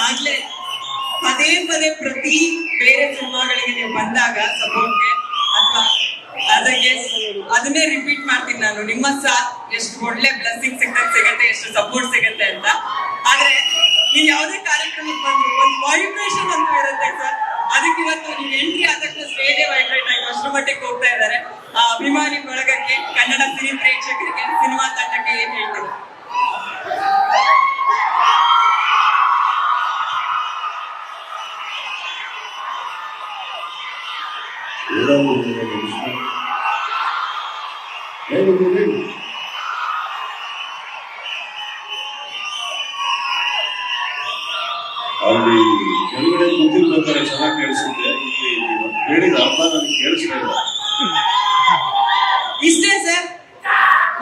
ಆಗ್ಲೇ ಪದೇ ಪದೇ ಪ್ರತಿ ಬೇರೆ ಸಿನಿಮಾಗಳಿಗೆ ನೀವು ಬಂದಾಗ ಸಪೋರ್ಟ್ಗೆ ಅಥವಾ ಅದಕ್ಕೆ ಅದನ್ನೇ ರಿಪೀಟ್ ಮಾಡ್ತೀನಿ ನಾನು. ನಿಮ್ಮ ಸಾಥ್ ಎಷ್ಟು ಒಳ್ಳೆ ಬ್ಲೆಸ್ಸಿಂಗ್ ಸಿಗ್ತದೆ ಸಿಗತ್ತೆ, ಎಷ್ಟು ಸಪೋರ್ಟ್ ಸಿಗತ್ತೆ ಅಂತ. ಆದ್ರೆ, ನೀವು ಯಾವುದೇ ಕಾರ್ಯಕ್ರಮಕ್ಕೆ ಬಂದ್ರು ಒಂದು ವೈಬ್ರೇಷನ್ ಅಂತ ಇರುತ್ತೆ ಸರ್ ಅದಕ್ಕೆ ಇವತ್ತು ನೀವು ಎಂಟ್ರಿ ಆದ ತಕ್ಷಣ ಸ್ಟೇಜೇ ವೈಬ್ರೇಟ್ ಆಗಿ ಅಷ್ಟರ ಮಟ್ಟಿಗೆ ಹೋಗ್ತಾ ಇದ್ದಾರೆ ಆ ಅಭಿಮಾನಿ ಬಳಗಕ್ಕೆ ಕನ್ನಡ ಸಿನಿ ಪ್ರೇಕ್ಷಕರಿಗೆ ಸಿನಿಮಾ ತಂಡಕ್ಕೆ ಏನ್ ಹೇಳ್ತೀರಾ ಏನು ಗುರು? ಅಲ್ಲಿ ಕೆಳಗಡೆ ಕೂತಿರ್ಬೇಕಾದ್ರೆ ಚೆನ್ನಾಗಿ ಕೇಳಿಸುತ್ತೆ. ಇಲ್ಲಿ ಹೇಳಿದ ಅರ್ಥ ನನಗೆ ಕೇಳಿಸ್ತಾ ಇಲ್ಲ. ಇಷ್ಟೇ ಸರ್?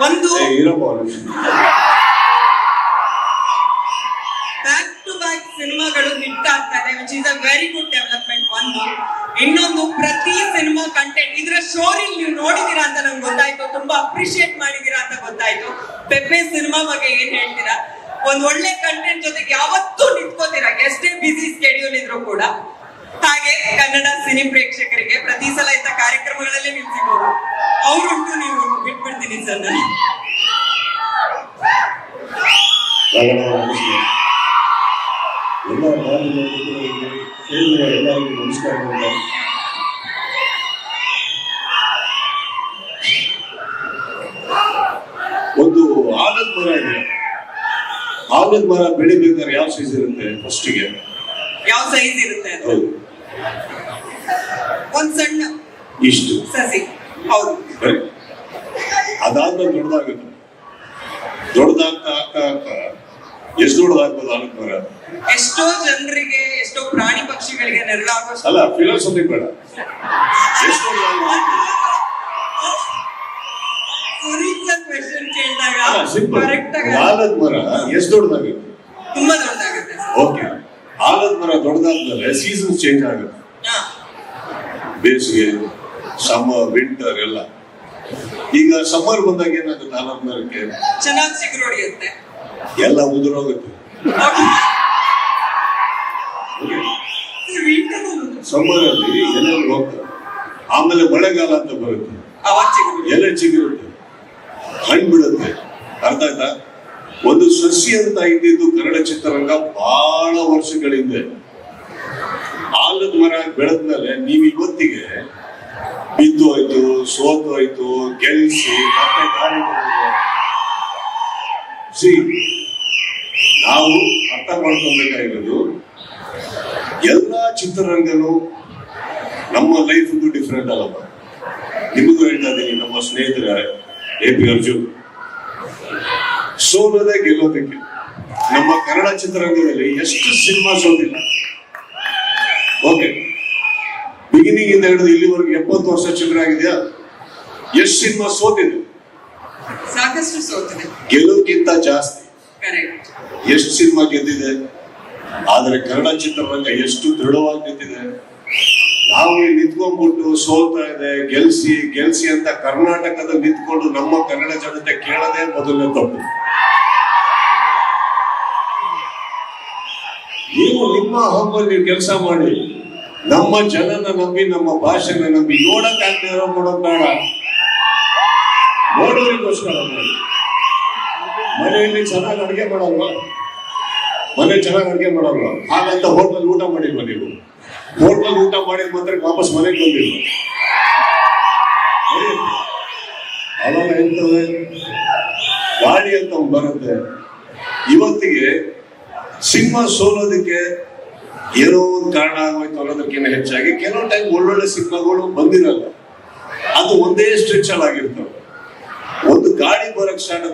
ಒಂದು. ಇರಪ್ಪ ಬ್ಯಾಕ್ ಟು ಬ್ಯಾಕ್ ಸಿನಿಮಾಗಳು ಹಿಟ್ ಆಗ್ತಾರೆ which is a very good development ಒಂದು. ಇನ್ನೊಂದು ಪ್ರತಿ ಸಿನಿಮಾ ಕಂಟೆಂಟ್ ಇದರ ಸ್ಟೋರಿ ನೀವು ನೋಡಿದೀರಾ ಅಂತ ನಂಗೆ ಗೊತ್ತಾಯ್ತು. ತುಂಬಾ ಅಪ್ರಿಶಿಯೇಟ್ ಮಾಡಿದೀರಾ ಅಂತ ಗೊತ್ತಾಯ್ತು. ಪೆಪ್ಪೆ ಸಿನಿಮಾ ಬಗ್ಗೆ ಏನ್ ಹೇಳ್ತೀರಾ? ಒಂದ್ ಒಳ್ಳೆ ಕಂಟೆಂಟ್ ಜೊತೆಗೆ ಯಾವತ್ತೂ ನಿಂತ್ಕೋತೀರಾ. ಎಷ್ಟೇ ಬಿಸಿ ಸ್ಕೆಡ್ಯೂಲ್ ಇದ್ರು ಕೂಡ. ಹಾಗೆ ಕನ್ನಡ ಸಿನಿ ಪ್ರೇಕ್ಷಕರಿಗೆ ಪ್ರತಿ ಸಲ ಇಂಥ ಕಾರ್ಯಕ್ರಮಗಳಲ್ಲಿ ನೀವು ಸಿಗೋದು ಅವ್ರುಂಟು ನೀವು ಬಿಟ್ಬಿಡ್ತೀನಿ ಸರ್ ನಾನು. ನಮಸ್ಕಾರ. ಎಲ್ಲ ಎಲ್ಲರಿಗೂ ನಮಸ್ಕಾರಗಳು ಒಂದು ಆಲದ ಮರ ಇದೆ. ಆಲದ ಮರ ಬೆಳಿಬೇಕಾದ್ರೆ ಯಾವ ಸೈಜ್ ಇರುತ್ತೆ ಫಸ್ಟಿಗೆ ಯಾವ ಸೈಜ್ ಇರುತ್ತೆ ಹೌದು. ಒಂದ್ ಸಣ್ಣ. ಇಷ್ಟು. ಸಸಿ. ಹೌದು. ಬರೀ ಅದಾದ್ಮೇಲೆ ದೊಡ್ಡದಾಗುತ್ತೆ. ದೊಡ್ಡದಾಗ್ತಾ ಆಗ್ತಾ ಆಗ್ತಾ ಎಷ್ಟು ದೊಡ್ಡದಾಗ್ಬೋದು ಆಲದ ಮರ? ಎಷ್ಟೋ ಜನರಿಗೆ ಎಷ್ಟೋ ಪ್ರಾಣಿ ಪಕ್ಷಿಗಳಿಗೆ ನೆರಳಾಗೋ ಅಲ್ಲ ಫಿಲಾಸಫಿ ಬೇಡ. ಎಷ್ಟು ದೊಡ್ಡದಾಗ್ಬೋದು? ಸುನೀಲ್ ಸರ್ ಕ್ವೆಶನ್ ಕೇಳಿದಾಗ ಅಲ್ಲ ಸಿಂಪಲ್ ಆಲದ ಮರ ಎಷ್ಟು ದೊಡ್ಡದಾಗುತ್ತೆ ತುಂಬಾ ದೊಡ್ಡದಾಗುತ್ತೆ ಓಕೆ ಆಲದ ಮರ ದೊಡ್ಡದಾದ್ಮೇಲೆ ಸೀಸನ್ ಚೇಂಜ್ ಆಗುತ್ತೆ. ಬೇಸಿಗೆ ಸಮ್ಮರ್ ವಿಂಟರ್ ಎಲ್ಲ. ಈಗ ಸಮ್ಮರ್ ಬಂದಾಗ ಏನಾಗುತ್ತೆ ಆಲದ ಮರಕ್ಕೆ? ಚೆನ್ನಾಗಿ ಚಿಗುರು ಹೊಡೆಯುತ್ತೆ. ಎಲ್ಲ ಉದುರೋಗುತ್ತೆ. ಸಮ್ಮರ್ ಅಲ್ಲಿ ಎಲೆಗಳು ಹೋಗ್ತವೆ. ಆಮೇಲೆ ಮಳೆಗಾಲ ಅಂತ ಬರುತ್ತೆ. ಎಲೆ ಚಿಗುರುತ್ತೆ. ಹಣ್ಣು ಬಿಡುತ್ತೆ ಅರ್ಥ ಆಯ್ತಾ? ಒಂದು ಸಸಿ ಅಂತ ಇದ್ದಿದ್ದು ಕನ್ನಡ ಚಿತ್ರರಂಗ ಬಹಳ ವರ್ಷಗಳಿದೆ. ಆಲದ ಮರ ಬೆಳೆದ್ಮೇಲೆ ನೀವು ಇವತ್ತಿಗೆ ಬಿದ್ದು ಹೋಯ್ತು, ಸೋತು ಹೋಯ್ತು, ಗೆಲ್ಸಿ, ಮತ್ತೆ ಗಾಳಿ ಸಿ ನಾವು ಅರ್ಥ ಮಾಡ್ಕೊಬೇಕಾಗಿರೋದು ಎಲ್ಲ ಚಿತ್ರರಂಗನು ನಮ್ಮ ಲೈಫ್ ಡಿಫ್ರೆಂಟ್ ಅಲ್ಲಪ್ಪ. ನಿಮಗೂ ಹೇಳ್ತಾ ಇದ್ದೀನಿ, ನಮ್ಮ ಸ್ನೇಹಿತರ. ಎ ಪಿ ಅರ್ಜುನ್ ಸೋಲದೆ ಗೆಲ್ಲೋದಕ್ಕೆ ನಮ್ಮ ಕನ್ನಡ ಚಿತ್ರರಂಗದಲ್ಲಿ ಎಷ್ಟು ಸಿನಿಮಾ ಸೋತಿಲ್ಲ ಓಕೆ ಬಿಗಿನಿಂಗ್ ಇಂದ ಹಿಡಿದು ಇಲ್ಲಿವರೆಗೆ ಎಪ್ಪತ್ತು ವರ್ಷ ಚಿತ್ರ ಆಗಿದೆಯಾ? ಎಷ್ಟು ಸಿನಿಮಾ ಸೋತಿದೆ? ಸಾಕಷ್ಟು ಸೋತಿದೆ. ಗೆಲುವುಕ್ಕಿಂತ ಜಾಸ್ತಿ. ಎಷ್ಟು ಸಿನಿಮಾ ಗೆದ್ದಿದೆ? ಆದರೆ ಕನ್ನಡ ಚಿತ್ರರಂಗ ಎಷ್ಟು ದೃಢವಾಗಿ ನಿಂತಿದೆ ನಾವು ಇಲ್ಲಿ ನಿಂತ್ಕೊಂಡ್ಬಿಟ್ಟು ಸೋಲ್ತಾ ಇದೆ, ಗೆಲ್ಸಿ ಗೆಲ್ಸಿ ಅಂತ ಕರ್ನಾಟಕದಲ್ಲಿ ನಿಂತ್ಕೊಂಡು ನಮ್ಮ ಕನ್ನಡ ಜನತೆ ಕೇಳದೆ ಮೊದಲನೇ ತಪ್ಪು. ನೀವು ನಿಮ್ಮ ಹಬ್ಬಲ್ಲಿ ಕೆಲಸ ಮಾಡಿ, ನಮ್ಮ ಜನನ ನಂಬಿ, ನಮ್ಮ ಭಾಷೆನ ನಂಬಿ ನೋಡಕ್ ಆಗ್ತಾ ಇರೋ ಮಾಡೋ ಬೇಡ. ನೋಡೋರಿಗೋಸ್ಕರ ಮನೆಯಲ್ಲಿ ಚೆನ್ನಾಗಿ ಅಡುಗೆ ಮಾಡಲ್ವಾ? ಮನೆ ಚೆನ್ನಾಗಿ ಅಡುಗೆ ಮಾಡಲ್ವಾ? ಹಾಗಂತ ಹೋಟ್ಲಲ್ಲಿ ಊಟ ಮಾಡಿಲ್ವಾ ನೀವು? ಹೋಟ್ಲಲ್ಲಿ ಊಟ ಮಾಡಿದ ಮಾತ್ರ ವಾಪಸ್ ಮನೆಗೆ ಬಂದಿಲ್ಲ ಅವಾಗ ಎಂತದೆ? ಗಾಳಿ ಅಂತ ಬರುತ್ತೆ. ಇವತ್ತಿಗೆ ಸಿನಿಮಾ ಸೋಲೋದಕ್ಕೆ ಏನೋ ಒಂದು ಕಾರಣ ಆಗೋಯ್ತು ಅನ್ನೋದಕ್ಕಿಂತ ಹೆಚ್ಚಾಗಿ ಕೆಲವು ಟೈಮ್ ಒಳ್ಳೊಳ್ಳೆ ಸಿನಿಮಾಗಳು ಬಂದಿರಲ್ಲ. ಅದು ಒಂದೇ ಸ್ಟ್ರೆಚ್ ಅಲ್ಲಿ ಆಗಿರ್ತವೆ. ಒಂದು ಗಾಳಿ ಬರಕ್ ಸ್ಟಾರ್ಟ್